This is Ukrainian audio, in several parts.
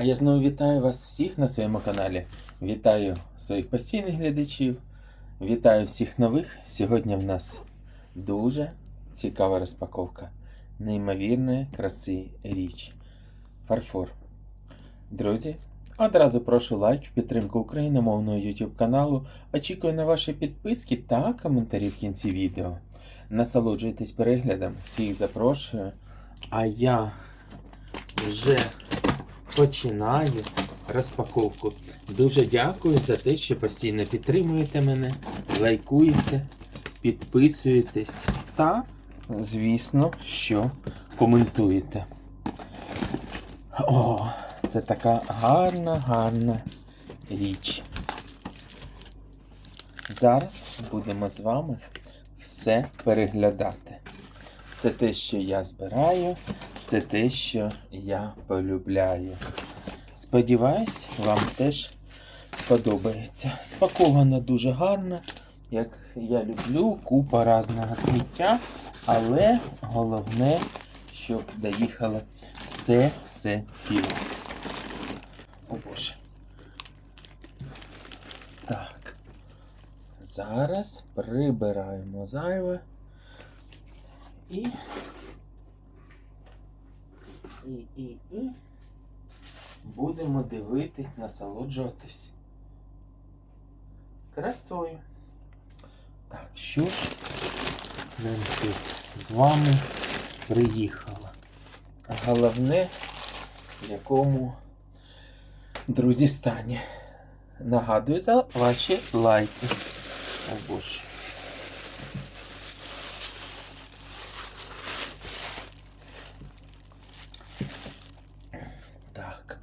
А я знову вітаю вас всіх на своєму каналі. Вітаю своїх постійних глядачів. Вітаю всіх нових. Сьогодні в нас дуже цікава розпаковка неймовірної краси річ. Фарфор. Друзі, одразу прошу лайк в підтримку україномовного YouTube каналу. Очікую на ваші підписки та коментарі в кінці відео. Насолоджуйтесь переглядом, всіх запрошую. А я вже починаю розпаковку. Дуже дякую за те, що постійно підтримуєте мене, лайкуєте, підписуєтесь та, звісно, що коментуєте. О, це така гарна, гарна річ. Зараз будемо з вами все переглядати. Це те, що я збираю, це те, що я полюбляю. Сподіваюсь, вам теж сподобається. Спаковано дуже гарно, як я люблю, купа різного сміття, але головне, щоб доїхало все, все ціле. О Боже. Так. Зараз прибираємо зайве. І. І, і, і. Будемо дивитись, насолоджуватись красою. Так, що ж нам тут з вами приїхало? Головне, в якому, друзі, стані. Нагадую за ваші лайки. О боже. Так.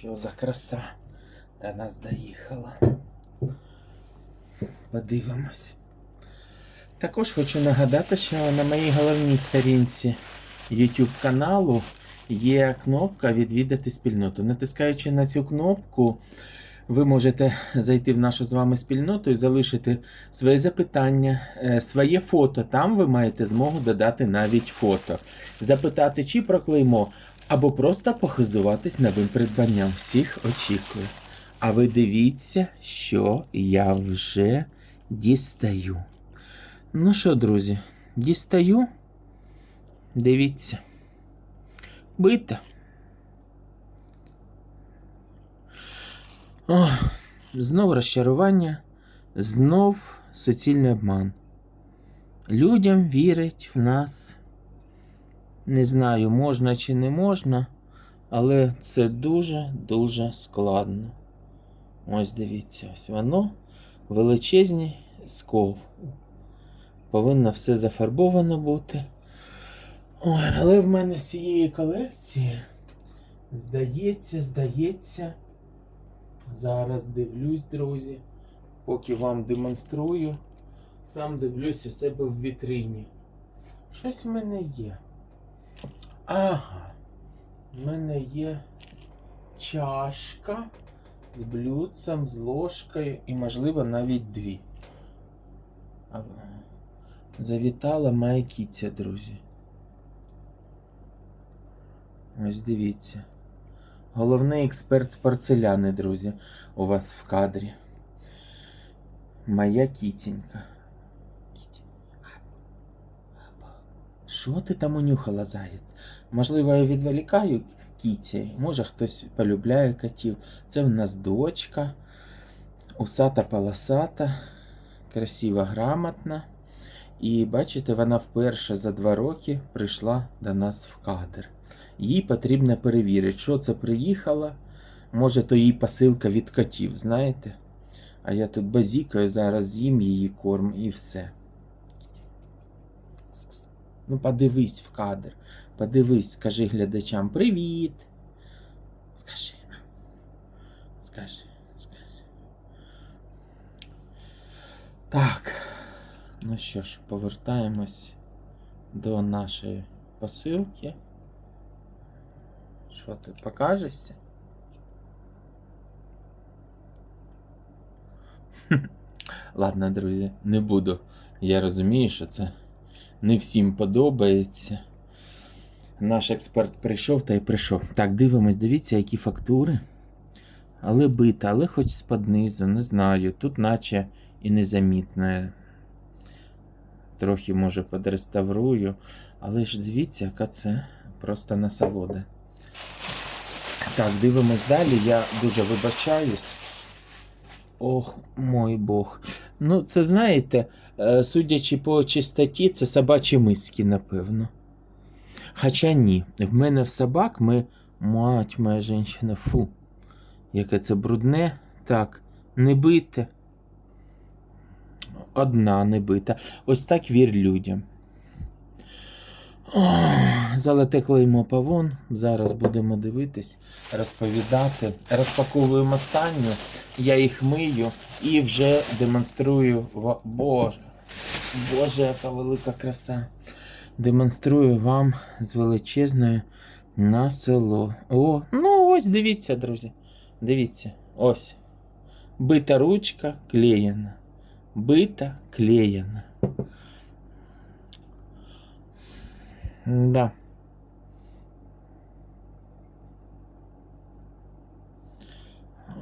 Що за краса до нас доїхала? Подивимось. Також хочу нагадати, що на моїй головній сторінці YouTube каналу є кнопка Відвідати спільноту. Натискаючи на цю кнопку, ви можете зайти в нашу з вами спільноту і залишити свої запитання, е, своє фото. Там ви маєте змогу додати навіть фото, запитати, чи про клеймо, або просто похизуватись новим придбанням. Всіх очікую. А ви дивіться, що я вже дістаю. Ну що, друзі, дістаю. Дивіться. Бита. О, знов розчарування, знов суцільний обман. Людям вірять в нас. Не знаю, можна чи не можна, але це дуже-дуже складно. Ось дивіться, ось воно величезний сков. Повинно все зафарбовано бути. Ой, але в мене з цієї колекції, здається, здається, зараз дивлюсь, друзі, поки вам демонструю, сам дивлюсь у себе в вітрині. Щось в мене є. Ага, в мене є чашка з блюдцем, з ложкою і, можливо, навіть дві. Завітала моя кіця, друзі. Ось дивіться. Головний експерт з порцеляни, друзі, у вас в кадрі. Моя кітенька. Що ти там унюхала, заєць? Можливо, я відволікаю кіті. Може хтось полюбляє котів. Це в нас дочка. Усата полосата, красива, грамотна. І бачите, вона вперше за два роки прийшла до нас в кадр. Їй потрібно перевірити, що це приїхало. Може, то її посилка від котів, знаєте? А я тут базікаю, зараз з'їм її корм і все. Ну, подивись в кадр. Подивись, скажи глядачам привіт. Скажи. Скажи, скажи. Так. Ну що ж, повертаємось до нашої посилки. Що тут покажешся? Ладно, друзі, не буду. Я розумію, що це не всім подобається. Наш експерт прийшов та й прийшов. Так, дивимось, дивіться, які фактури. Але бита, але хоч з-під низу, не знаю. Тут наче і незамітне. Трохи, може, подреставрую. Але ж дивіться, яка це просто насолода. Так, дивимось далі. Я дуже вибачаюсь. Ох, мой Бог. Ну, це знаєте, судячи по чистоті, це собачі миски, напевно. Хоча ні, в мене в собак ми. Мать моя жінка, фу. Яке це брудне. Так, не бите. Одна не бита. Ось так вір людям. Ох, Золоте клеймо павон. Зараз будемо дивитись, розповідати. Розпаковуємо останню. Я їх мию і вже демонструю. Боже, Боже, яка велика краса. Демонструю вам з величезною насоло. О, ну ось дивіться, друзі. Дивіться, ось. Бита ручка клеєна. Бита клеєна. Да.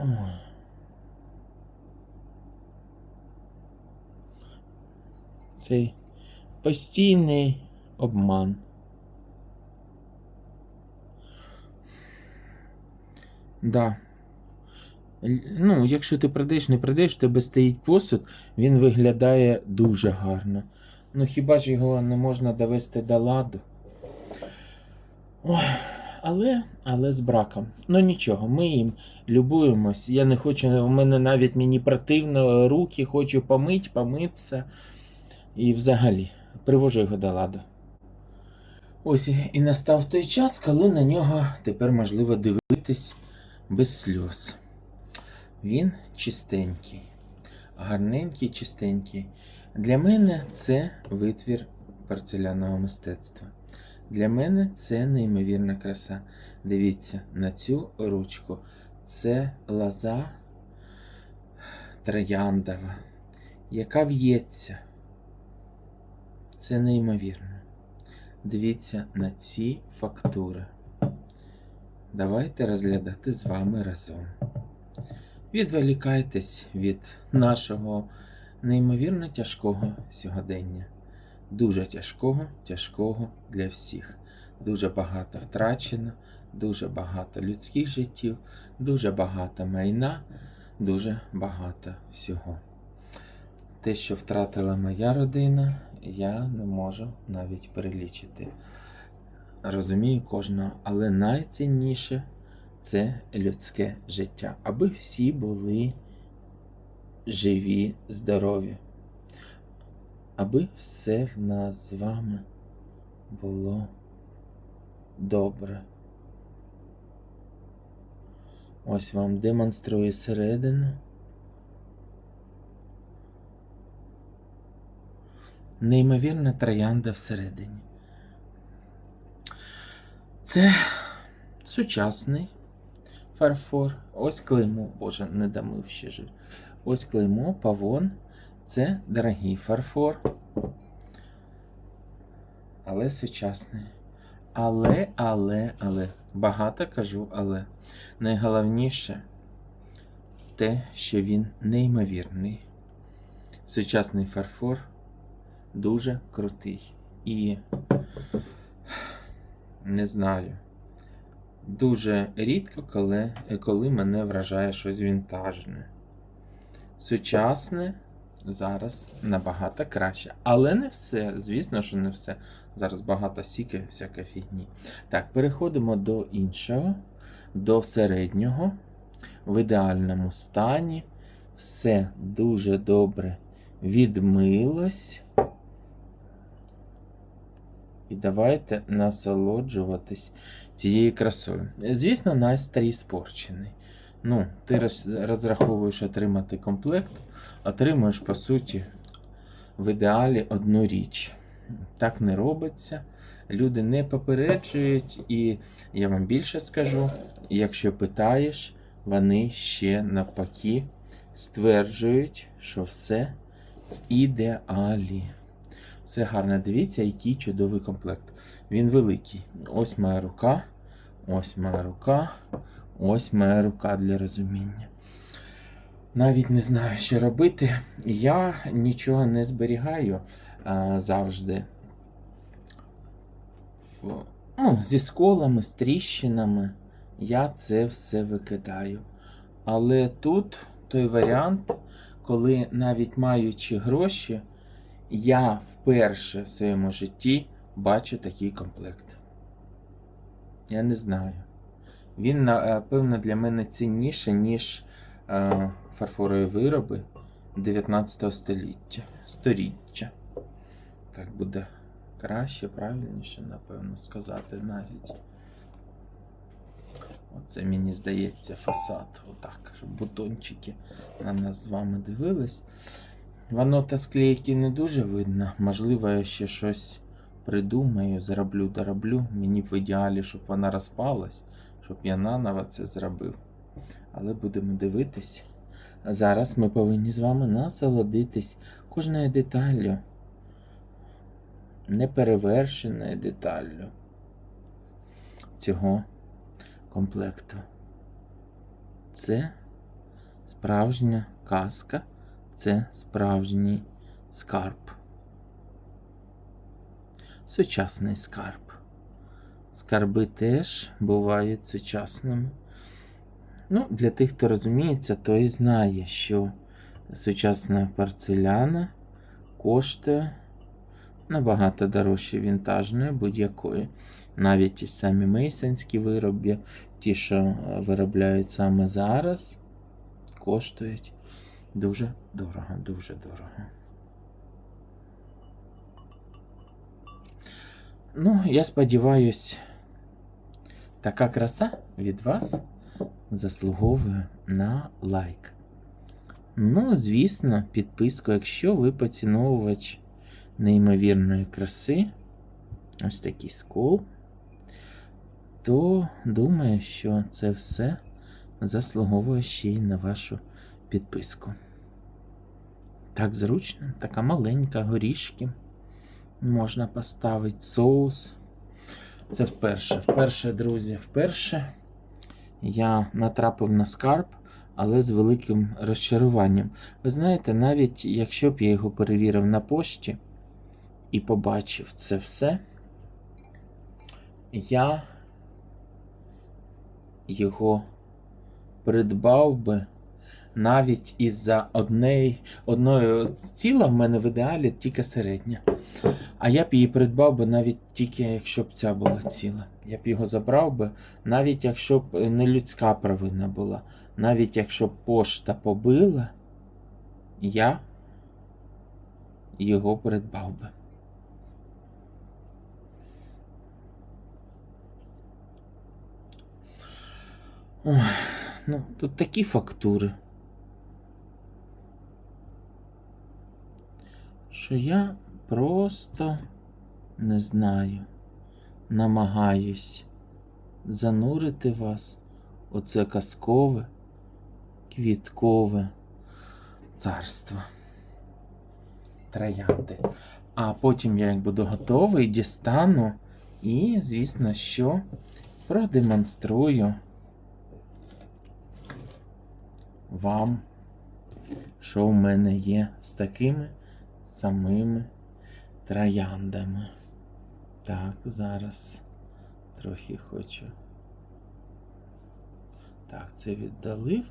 Ой. Цей постійний обман. Да. Ну, якщо ти продаєш, не продаєш, в тебе стоїть посуд, він виглядає дуже гарно. Ну хіба ж його не можна довести до ладу? Ой, але, але з браком. Ну нічого, ми їм любуємось. Я не хочу, у мене навіть мені противно руки, хочу помить, помитися. І взагалі, привожу його до ладу. Ось і- настав той час, коли на нього тепер можливо дивитись без сльоз. Він чистенький, гарненький, чистенький. Для мене це витвір порцеляного мистецтва. Для мене це неймовірна краса. Дивіться на цю ручку. Це лоза трояндова, яка в'ється. Це неймовірно. Дивіться на ці фактури. Давайте розглядати з вами разом. Відволікайтесь від нашого неймовірно тяжкого сьогодення. Дуже тяжкого, тяжкого для всіх. Дуже багато втрачено, дуже багато людських життів, дуже багато майна, дуже багато всього. Те, що втратила моя родина, я не можу навіть перелічити. Розумію кожного, але найцінніше це людське життя, аби всі були живі, здорові, аби все в нас з вами було добре. Ось вам демонструю середину. Неймовірна троянда всередині. Це сучасний фарфор. Ось клеймо, боже, не дамив ще жир. Ось клеймо, павон. Це дорогий фарфор. Але сучасний. Але, але, але. Багато кажу, але. Найголовніше те, що він неймовірний. Сучасний фарфор дуже крутий. І не знаю. Дуже рідко, коли, коли мене вражає щось вінтажне. Сучасне зараз набагато краще. Але не все. Звісно, що не все. Зараз багато сіки, всяка фігні. Так, переходимо до іншого, до середнього. В ідеальному стані. Все дуже добре відмилось. І давайте насолоджуватись цією красою. Звісно, настрій спорчений. Ну, ти розраховуєш отримати комплект, отримуєш, по суті, в ідеалі одну річ. Так не робиться. Люди не попереджують, і я вам більше скажу: якщо питаєш, вони ще навпаки стверджують, що все в ідеалі. Все гарно. Дивіться, який чудовий комплект. Він великий. Ось моя рука. Ось моя рука. Ось моя рука для розуміння. Навіть не знаю, що робити. Я нічого не зберігаю а, завжди. В, ну, зі сколами, з тріщинами. Я це все викидаю. Але тут той варіант, коли навіть маючи гроші, я вперше в своєму житті бачу такий комплект. Я не знаю. Він, напевно, для мене цінніше, ніж е, фарфорові вироби 19 століття. Сторіччя. Так буде краще, правильніше, напевно, сказати навіть. Оце мені здається фасад. Отак, щоб бутончики на нас з вами дивились. Воно та склейки не дуже видно. Можливо, я ще щось придумаю, зроблю, дороблю. Мені б в ідеалі, щоб вона розпалась, щоб я наново це зробив. Але будемо дивитись. Зараз ми повинні з вами насолодитись кожною деталлю. Неперевершеною деталлю цього комплекту. Це справжня казка, це справжній скарб. Сучасний скарб. Скарби теж бувають сучасними. Ну, для тих, хто розуміється, той знає, що сучасна порцеляна коштує набагато дорожче вінтажної будь-якої. Навіть ті самі мейсонські вироби, ті, що е, виробляють саме зараз, коштують дуже дорого, дуже дорого. Ну, я сподіваюсь, така краса від вас заслуговує на лайк. Ну, звісно, підписку, якщо ви поціновувач неймовірної краси, ось такий скол, то думаю, що це все заслуговує ще й на вашу підписку. Так зручно, така маленька горішки. Можна поставити соус. Це вперше. Вперше, друзі, вперше я натрапив на скарб, але з великим розчаруванням. Ви знаєте, навіть якщо б я його перевірив на пошті і побачив це все, я його придбав би навіть із-за одної ціла в мене в ідеалі тільки середня. А я б її придбав би навіть тільки, якщо б ця була ціла. Я б його забрав би, навіть якщо б не людська провина була, навіть якщо б пошта побила, я його придбав би. Ой, ну, тут такі фактури. Що я просто не знаю, намагаюсь занурити вас у це казкове, квіткове царство. Троянди. А потім я як буду готовий, дістану і, звісно, що продемонструю вам, що в мене є з такими самими трояндами. Так, зараз трохи хочу. Так, це віддалив,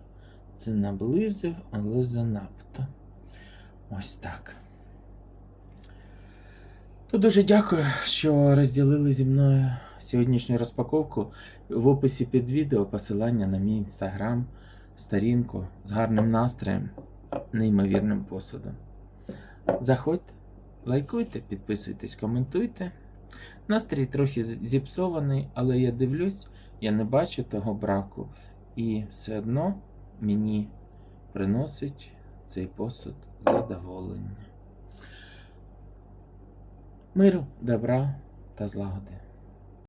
це наблизив, але занадто. Ось так. То дуже дякую, що розділили зі мною сьогоднішню розпаковку. В описі під відео посилання на мій інстаграм, сторінку з гарним настроєм, неймовірним посудом. Заходьте, лайкуйте, підписуйтесь, коментуйте. Настрій трохи зіпсований, але я дивлюсь, я не бачу того браку. І все одно мені приносить цей посуд задоволення. Миру, добра та злагоди.